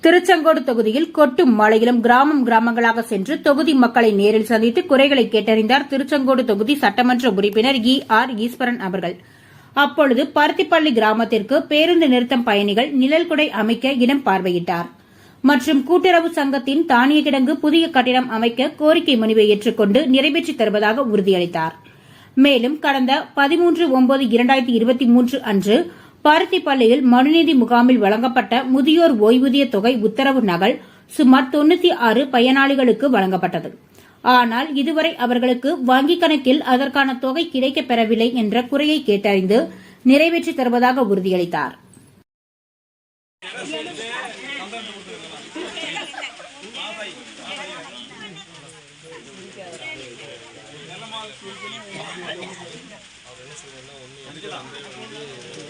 திருச்செங்கோடு தொகுதியில் கொட்டும் மழையிலும் கிராமம் கிராமங்களாக சென்று தொகுதி மக்களை நேரில் சந்தித்து குறைகளை கேட்டறிந்தார் திருச்செங்கோடு தொகுதி சட்டமன்ற உறுப்பினர் இ. ஆர். ஈஸ்வரன் அவர்கள். அப்பொழுது பருத்திப்பள்ளி கிராமத்திற்கு பேருந்து நிறுத்தம் பயணிகள் நிழல்குடை அமைக்க இடம் பார்வையிட்டார். மற்றும் கூட்டுறவு சங்கத்தின் தானிய கிடங்கு புதிய கட்டிடம் அமைக்க கோரிக்கை மனுவை ஏற்றுக்கொண்டு நிறைவேற்றி தருவதாக உறுதியளித்தார். மேலும் கடந்த பதிமூன்று ஒன்பது இரண்டாயிரத்தி இருபத்தி மூன்று அன்று பருத்திப்பள்ளியில் மனுநீதி முகாமில் வழங்கப்பட்ட முதியோர் ஓய்வூதிய தொகை உத்தரவு நகல் சுமார் தொண்ணூத்தி ஆறு பயனாளிகளுக்கு வழங்கப்பட்டது. ஆனால் இதுவரை அவர்களுக்கு வங்கிக் கணக்கில் அதற்கான தொகை கிடைக்கப் பெறவில்லை என்ற குறையை கேட்டறிந்து நிறைவேற்றித் தருவதாக உறுதியளித்தார்.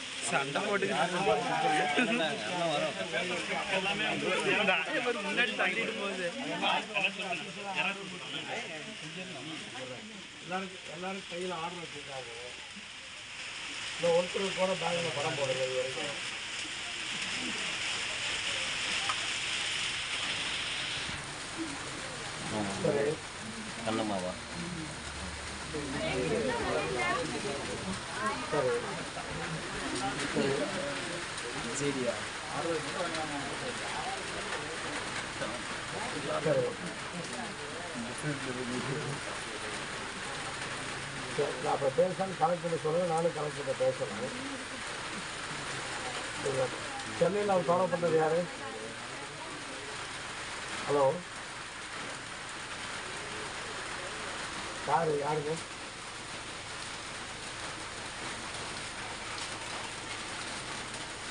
சண்டை போட்டுக்கிட்டு முன்னாடி தள்ளிட்டு போகுது எல்லாரும் எல்லாரும் கையில் ஆர்டர் வச்சுருக்காங்க இந்த ஒருத்தர் கூட பேங்கில் படம் போடுறது இது வரைக்கும் சரி கண்ணம்மாவா சரி சரியா சரி சரி, நான் அப்போ பேசுகிறேன் கலெக்ட் பண்ணி நானும் கலெக்ட் பண்ண பேசுகிறேன் சென்னையில் அவர் ஃபாலோ பண்ணது யார்? ஹலோ? யார் யாருங்க?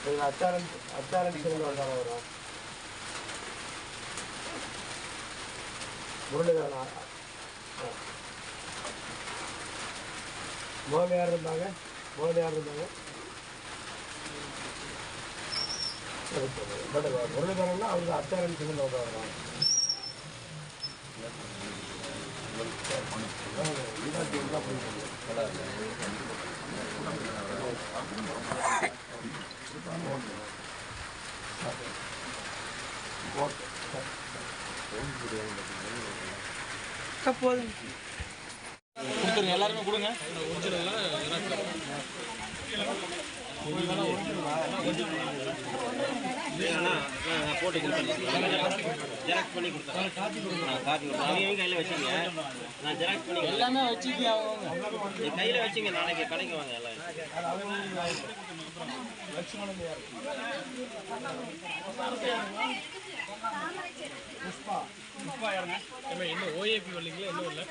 நீங்கள் அச்சாரன் அச்சாரன் சொல்லி வந்தார் முரளிதரன் முதல்ல யார் இருந்தாங்க. முதல்ல யார் இருந்தாங்க. பட் முரளிதரன்னா அவங்க அச்சாரன் சொல்லி போதும். கொடுத்துருங்க எல்லாருமே கொடுங்க. போட்டு ஜெராக்ஸ் பண்ணி கொடுத்தேன் காப்பி கொடுத்தேன் அவங்க கையில் வச்சுங்க. நான் ஜெராக்ஸ் பண்ணி எல்லாமே வச்சுக்கி அவங்க கையில் வச்சுங்க. நாளைக்கு கடைக்கு வாங்க எல்லாம். இன்னும் ஓஏபி வரலீங்களா? இன்னும் இல்லை.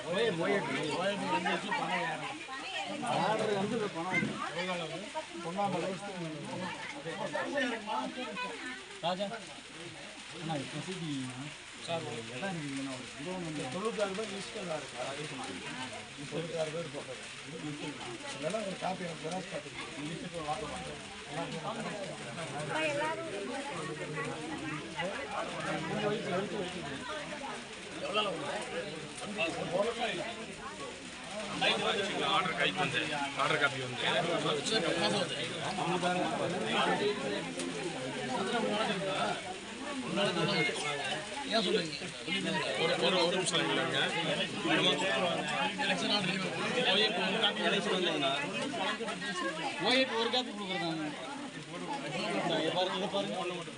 ராஜா அண்ணா இப்போதைக்கு சார் இடம் இருக்குங்கண்ணா ஒரு இருபது வந்து தொண்ணூத்தாறு பேர் லிஸ்ட்டில் இருக்கா தொண்ணூத்தாறு பேர் போட்டது ஒரு காப்பி எனக்கு ஜெராக்ஸ் ஆர்டர் கைக்கு வந்து ஆர்டர் காப்பி வந்து ஒரு ஒரு ஒரு நிமிஷம். இல்லைங்க எலெக்ஷன் ஆர்டர் ஓஏபி ஒரு காப்பி எலெக்ஷன் வந்தீங்கன்னா ஓஏபி ஒரு காப்பி கொடுக்குறாங்க பாருங்க இதை பாருங்க ஒன்று மட்டும்